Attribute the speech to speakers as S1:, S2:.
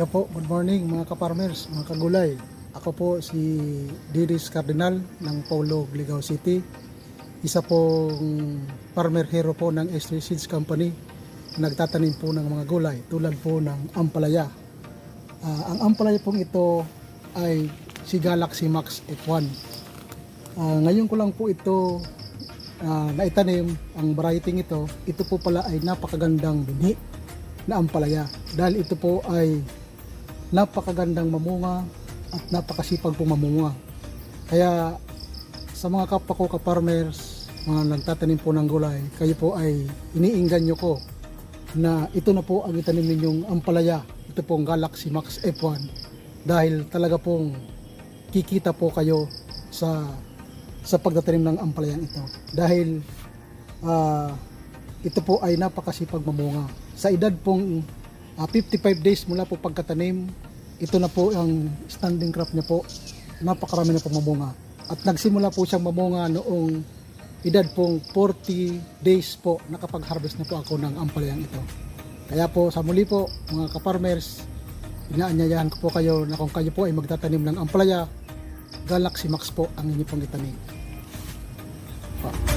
S1: Hello po, good morning mga kaparmers, mga kagulay. Ako po si Diris Cardinal ng Paulo, Ligaw City. Isa pong farmer hero po ng S3 Seeds Company. Nagtatanim po ng mga gulay tulad po ng ampalaya. Ah, ang ampalaya pong ito ay si Galaxy Max F1. Ah, ngayon ko lang po ito ah, naitanim ang variety ito. Ito po pala ay napakagandang binhi na ampalaya dahil ito po ay napakagandang mamunga at napakasipag pong mamunga. Kaya sa mga kapwa ko ka-farmers, mga nagtatanim po ng gulay, kayo po ay iniingganyo ko na ito na po ang itanim ninyong ampalaya. Ito pong Galaxy Max F1 dahil talaga pong kikita po kayo sa sa pagtatanim ng ampalayang ito. Dahil ah, ito po ay napakasipag mamunga. Sa edad pong ah, 55 days mula po pagkatanim, ito na po ang standing crop niya po. Napakarami na pong mamunga. At nagsimula po siyang mamunga noong edad pong 40 days po nakapag-harvest na po ako ng ampalayang ito. Kaya po sa muli po mga kaparmers, inaanyayahan ko po kayo na kung kayo po ay magtatanim ng ampalaya, Galaxy Max po ang inyo pong itanim. Pa.